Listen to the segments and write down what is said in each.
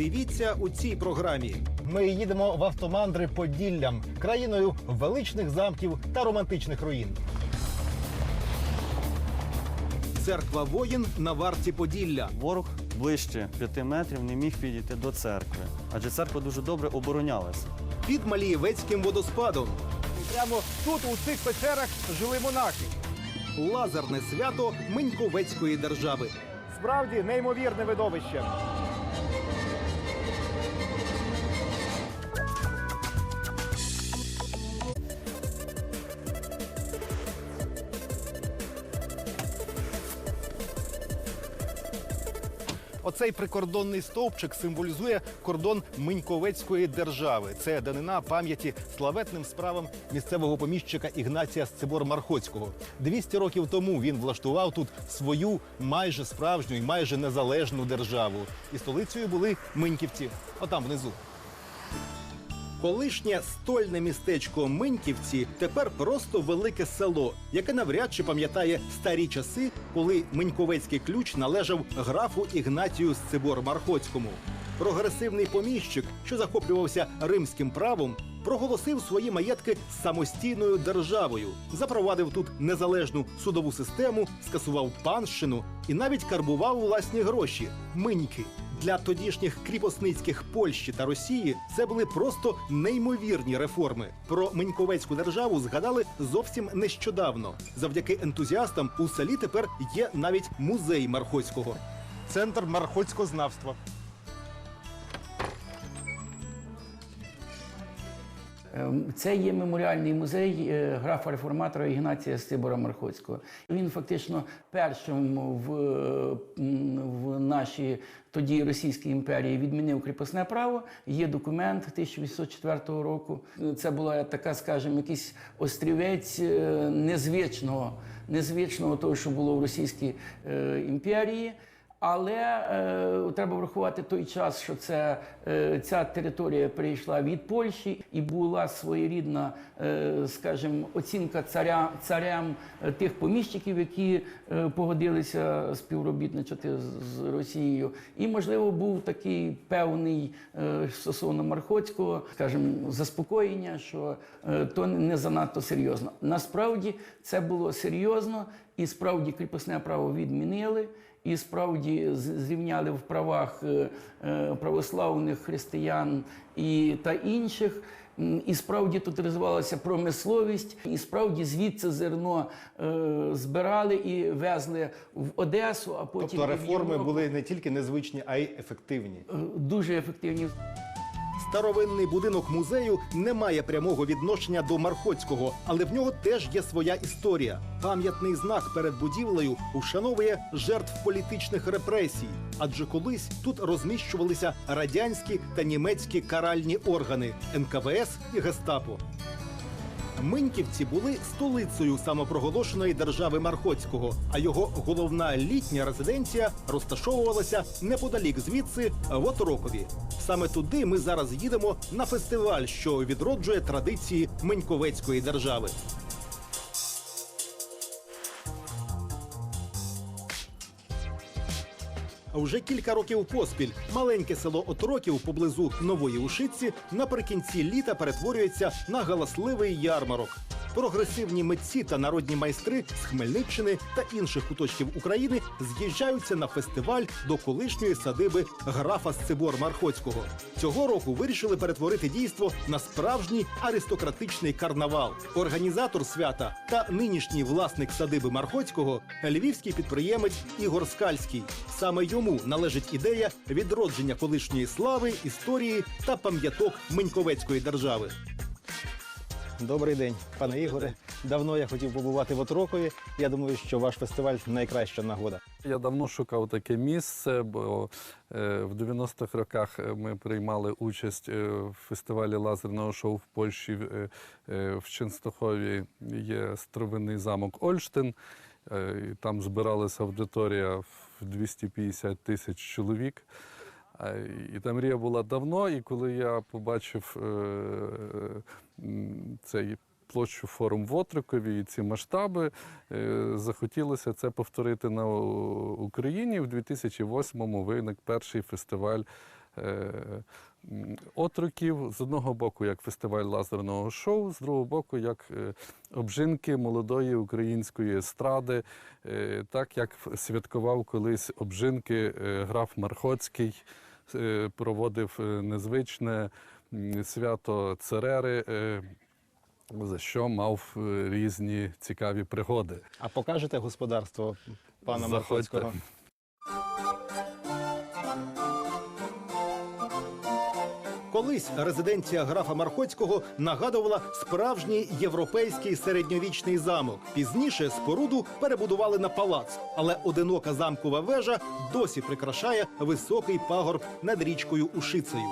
Дивіться у цій програмі. Ми їдемо в автомандри Поділлям, країною величних замків та романтичних руїн. Церква воїн на варті Поділля. Ворог ближче п'яти метрів не міг підійти до церкви, адже церква дуже добре оборонялася. Під Малієвецьким водоспадом. Прямо тут, у цих печерах, жили монахи. Лазерне свято Миньковецької держави. Справді неймовірне видовище. Оцей прикордонний стовпчик символізує кордон Миньковецької держави. Це данина пам'яті славетним справам місцевого поміщика Ігнація Сцибор Мархоцького. 200 років тому він влаштував тут свою майже справжню і майже незалежну державу. І столицею були Миньківці. Отам внизу. Колишнє стольне містечко Миньківці тепер просто велике село, яке навряд чи пам'ятає старі часи, коли Миньковецький ключ належав графу Ігнатію Сцибор Мархоцькому. Прогресивний поміщик, що захоплювався римським правом, проголосив свої маєтки самостійною державою, запровадив тут незалежну судову систему, скасував панщину і навіть карбував власні гроші миньки. Для тодішніх кріпосницьких Польщі та Росії це були просто неймовірні реформи. Про Меньковецьку державу згадали зовсім нещодавно. Завдяки ентузіастам у селі тепер є навіть музей Мархоцького. Центр мархоцькознавства. Це є меморіальний музей е, графа реформатора Ігнатія Стибора Мархоцького. Він фактично першим в, в нашій тоді Російській імперії відмінив кріпосне право. Є документ 1804 року. Це була така, скажімо, якийсь острівець е, незвичного, незвичного того, що було в Російській е, імперії. Але е, треба врахувати той час, що це, е, ця територія перейшла від Польщі і була своєрідна, е, скажімо, оцінка царя, царям е, тих поміщиків, які е, погодилися співробітничати з, з Росією. І, можливо, був такий певний е, стосовно Мархоцького, скажімо, заспокоєння, що е, то не занадто серйозно. Насправді це було серйозно, і справді кріпосне право відмінили. І справді зрівняли в правах е, е, православних християн і та інших. І справді тут розвивалася промисловість, і справді звідси зерно е, збирали і везли в Одесу, а потім Тобто реформи в були не тільки незвичні, а й ефективні. Е, дуже ефективні. Старовинний будинок музею не має прямого відношення до Мархоцького, але в нього теж є своя історія. Пам'ятний знак перед будівлею ушановує жертв політичних репресій, адже колись тут розміщувалися радянські та німецькі каральні органи НКВС і Гестапо. Миньківці були столицею самопроголошеної держави Мархоцького, а його головна літня резиденція розташовувалася неподалік звідси в Оторокові. Саме туди ми зараз їдемо на фестиваль, що відроджує традиції Миньковецької держави. Вже кілька років поспіль маленьке село Отроків поблизу Нової Ушиці наприкінці літа перетворюється на галасливий ярмарок. Прогресивні митці та народні майстри з Хмельниччини та інших куточків України з'їжджаються на фестиваль до колишньої садиби графа Сцибор Мархоцького. Цього року вирішили перетворити дійство на справжній аристократичний карнавал. Організатор свята та нинішній власник садиби Мархоцького львівський підприємець Ігор Скальський. Саме йому належить ідея відродження колишньої слави, історії та пам'яток Миньковецької держави. Добрий день, пане Ігоре. Давно я хотів побувати в Отрокові. Я думаю, що ваш фестиваль найкраща нагода. Я давно шукав таке місце, бо е, в 90-х роках е, ми приймали участь е, в фестивалі лазерного шоу в Польщі. В Ченстохові є старовинний замок Ольштин. Там збиралася аудиторія в 250 тисяч чоловік. І та мрія була давно, і коли я побачив е, цей площу форум в Отрикові і ці масштаби, е, захотілося це повторити на Україні. В 2008-му виник перший фестиваль е, отроків. З одного боку, як фестиваль лазерного шоу, з другого боку, як обжинки молодої української естради, так як святкував колись обжинки граф Мархоцький, проводив е, незвичне свято Церери. е, За що мав е, різні цікаві пригоди. А покажете господарство пана Заходьте. Мархоцького? Колись резиденція графа Мархоцького нагадувала справжній європейський середньовічний замок. Пізніше споруду перебудували на палац, але одинока замкова вежа досі прикрашає високий пагорб над річкою Ушицею.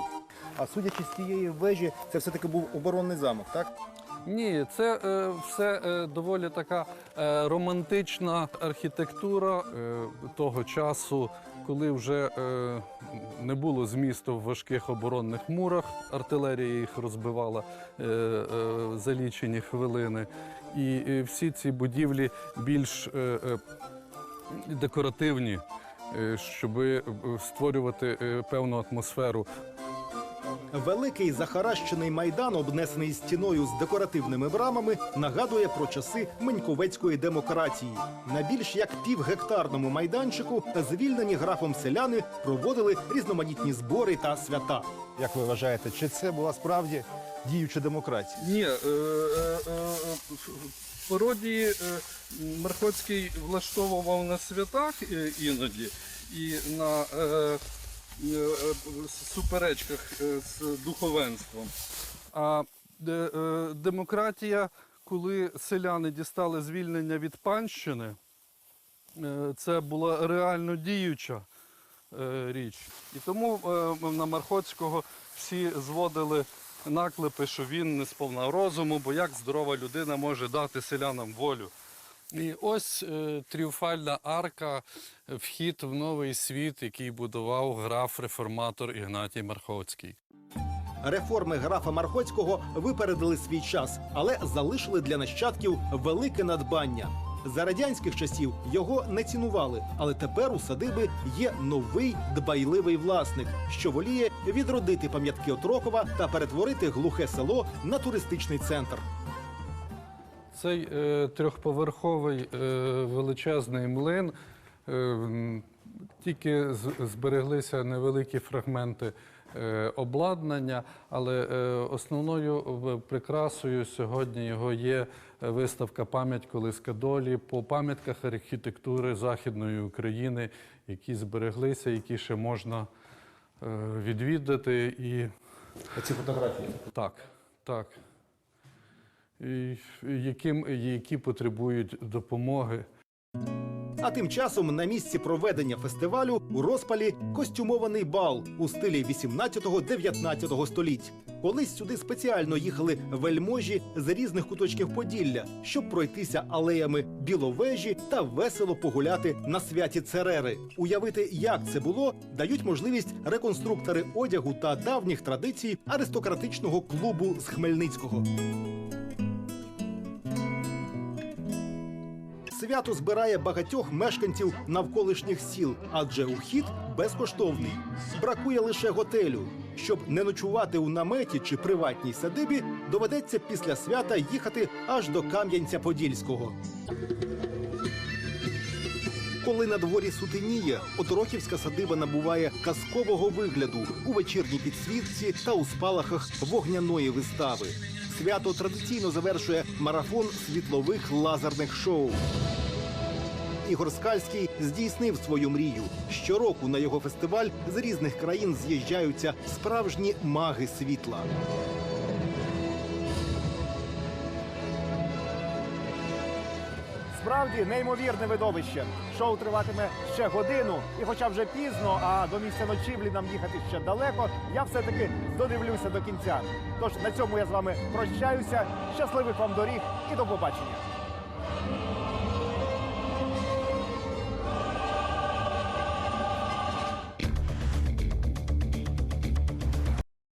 А судячи з цієї вежі, це все-таки був оборонний замок, так? Ні, це е, все е, доволі така е, романтична архітектура е, того часу, коли вже е, не було змісту в важких оборонних мурах. Артилерія їх розбивала е, е, за лічені хвилини. І е, всі ці будівлі більш е, е, декоративні, е, щоб створювати е, певну атмосферу Великий захаращений майдан, обнесений стіною з декоративними брамами, нагадує про часи Меньковецької демократії. На більш як півгектарному майданчику звільнені графом селяни проводили різноманітні збори та свята. Як ви вважаєте, чи це була справді діюча демократія? Ні, е, е, е, пародії е, Мархоцький влаштовував на святах е, іноді і на е, суперечках е, з духовенством. А е, демократія, коли селяни дістали звільнення від панщини, е, це була реально діюча е, річ. І тому е, на Мархоцького всі зводили наклепи, що він не сповна розуму, бо як здорова людина може дати селянам волю. І ось е, тріумфальна арка, е, вхід в новий світ, який будував граф-реформатор Ігнатій Мархоцький. Реформи графа Мархоцького випередили свій час, але залишили для нащадків велике надбання. За радянських часів його не цінували, але тепер у садиби є новий дбайливий власник, що воліє відродити пам'ятки Отрокова та перетворити глухе село на туристичний центр. Цей е, трьохповерховий е, величезний млин. Е, тільки збереглися невеликі фрагменти е, обладнання, але е, основною прикрасою сьогодні його є е, виставка пам'ять Колиска долі по пам'ятках архітектури Західної України, які збереглися, які ще можна е, відвідати. І Ці фотографії. так, так. Яким, які потребують допомоги. А тим часом на місці проведення фестивалю у розпалі костюмований бал у стилі 18-19 століть. Колись сюди спеціально їхали вельможі з різних куточків Поділля, щоб пройтися алеями біловежі та весело погуляти на святі Церери. Уявити, як це було, дають можливість реконструктори одягу та давніх традицій аристократичного клубу з Хмельницького. Свято збирає багатьох мешканців навколишніх сіл, адже ухід безкоштовний. Бракує лише готелю. Щоб не ночувати у наметі чи приватній садибі, доведеться після свята їхати аж до Кам'янця-Подільського. Коли на дворі сутеніє, Оторохівська садиба набуває казкового вигляду у вечірній підсвітці та у спалахах вогняної вистави. Свято традиційно завершує марафон світлових лазерних шоу. Ігор Скальський здійснив свою мрію. Щороку на його фестиваль з різних країн з'їжджаються справжні маги світла. Справді неймовірне видовище. Шоу триватиме ще годину, і хоча вже пізно, а до місця ночівлі нам їхати ще далеко, я все-таки додивлюся до кінця. Тож на цьому я з вами прощаюся. Щасливих вам доріг і до побачення.